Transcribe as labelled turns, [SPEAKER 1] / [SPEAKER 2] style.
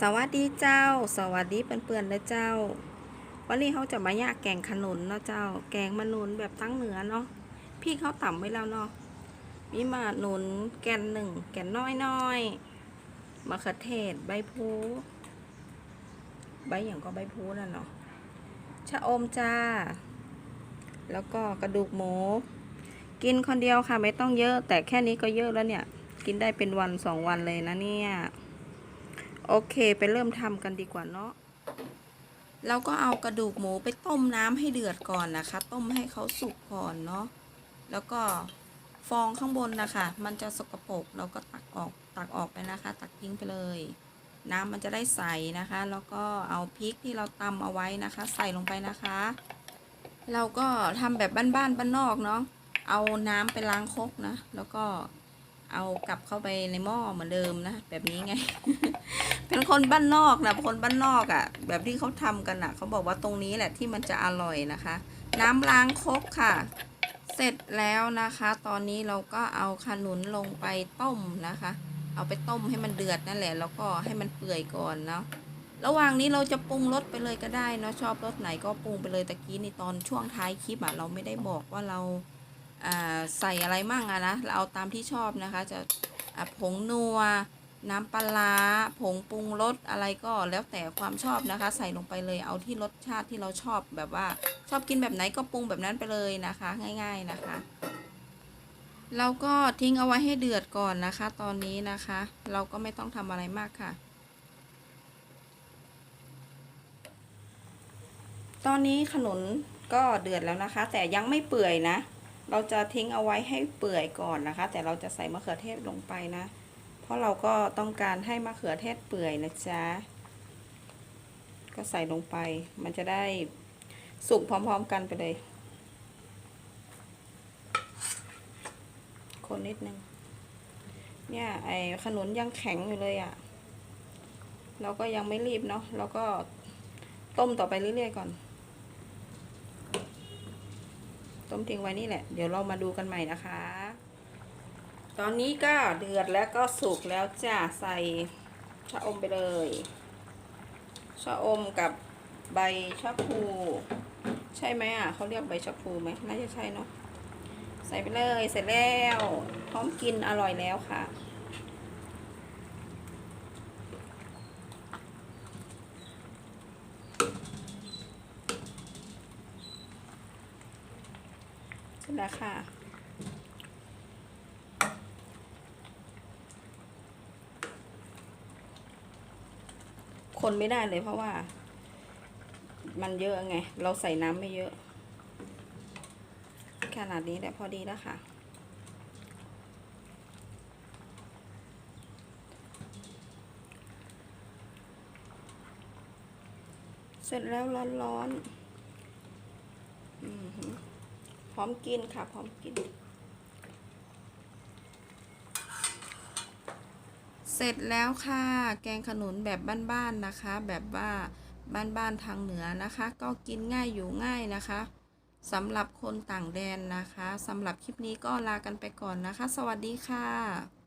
[SPEAKER 1] สวัสดีเจ้า สวัสดีเพื่อนๆนะเจ้า วันนี้เขาจะมาย่าแกงขนุนเนาะเจ้า แกงมะนุนแบบตั้งเหนือเนาะ พี่เขาต่ำไว้แล้วเนาะ มีมะนุนแกนหนึ่งแกนน้อยน้อยๆมะเขือเทศใบพูใบอย่างก็ใบพูนั่นเนาะ ชะอมจ้า แล้วก็กระดูกหมู กินคนเดียวค่ะไม่ต้องเยอะ แต่แค่นี้ก็เยอะแล้วเนี่ย กินได้เป็นวันสองวันเลยนะเนี่ย โอเค ไปเริ่มทำกันดีกว่าเนาะเราก็เอากระดูกหมูไปต้มน้ำให้เดือดก่อนนะคะ ต้มให้เขาสุกก่อนเนาะแล้วก็ฟองข้างบนนะคะ มันจะสกปรกเราก็ตักออกตักออกไปนะคะ ตักทิ้งไปเลย น้ำมันจะได้ใสนะคะ แล้วก็เอาพริกที่เราตำเอาไว้นะคะ ใส่ลงไปนะคะ เราก็ทำแบบบ้านๆบ้านนอกเนาะเอาน้ำไปล้างคกนะ แล้วก็ เอากลับเข้าไปในหม้อเหมือนเดิมนะ แบบนี้ไง เป็นคนบ้านนอกนะคนบ้านนอกอะ่ะ แบบที่เขาทำกันอะ่ะเขาบอกว่าตรงนี้แหละที่มันจะอร่อยนะคะ น้ำล้างครกค่ะ เสร็จแล้วนะคะ ตอนนี้เราก็เอาขนุนลงไปต้มนะคะ เอาไปต้มให้มันเดือดนั่นแหละ แล้วก็ให้มันเปื่อยก่อนเนาะระหว่างนี้เราจะปรุงรสไปเลยก็ได้เนาะชอบรสไหนก็ปรุงไปเลยตะกี้ในตอนช่วงท้ายคลิปอะเราไม่ได้บอกว่าเรา ใส่อะไรมั่งอะนะเราเอาตามที่ชอบนะคะจะะผงนัว น้ำปลาผงปรุงรสอะไรก็แล้วแต่ความชอบนะคะ ใส่ลงไปเลยเอาที่รสชาติที่เราชอบแบบว่าชอบกินแบบไหนก็ปรุงแบบนั้นไปเลยนะคะ ง่าย ๆนะคะเราก็ทิ้งเอาไว้ให้เดือดก่อนนะคะ ตอนนี้นะคะ เราก็ไม่ต้องทำอะไรมากค่ะ ตอนนี้ขนุนก็เดือดแล้วนะคะ แต่ยังไม่เปื่อยนะ เราจะทิ้งเอาไว้ให้เปื่อยก่อนนะคะ แต่เราจะใส่มะเขือเทศลงไปนะ เพราะเราก็ต้องการให้มะเขือเทศเปื่อยนะจ๊ะ ก็ใส่ลงไป มันจะได้สุกพร้อมๆกันไปเลย คนนิดนึง เนี่ยไอ้ขนุนยังแข็งอยู่เลยอะ่ะ เราก็ยังไม่รีบเนาะ เราก็ต้มต่อไปเรื่อยๆก่อน ต้มทิ้งไว้นี่แหละ เดี๋ยวเรามาดูกันใหม่นะคะ ตอนนี้ก็เดือดแล้วก็สุกแล้วจ้าใส่ชะอมไปเลยชะอมกับใบชะพู ใช่ไหมอะเขาเรียกใบชะพูไหมน่าจะใช่เนาะใส่ไปเลยเสร็จแล้ว พร้อมกินอร่อยแล้วค่ะ เสร็จ แล้วค่ะ คนไม่ได้เลยเพราะว่า มันเยอะไง เราใส่น้ำไม่เยอะ ขนาดนี้แหละพอดีแล้วค่ะเสร็จแล้วร้อนๆ พร้อมกินค่ะ พร้อมกิน เสร็จแล้วค่ะ แกงขนุนแบบบ้านๆนะคะ แบบว่าบ้านๆทางเหนือนะคะ ก็กินง่ายอยู่ง่ายนะคะสำหรับคนต่างแดนนะคะสำหรับคลิปนี้ก็ลากันไปก่อนนะคะ สวัสดีค่ะ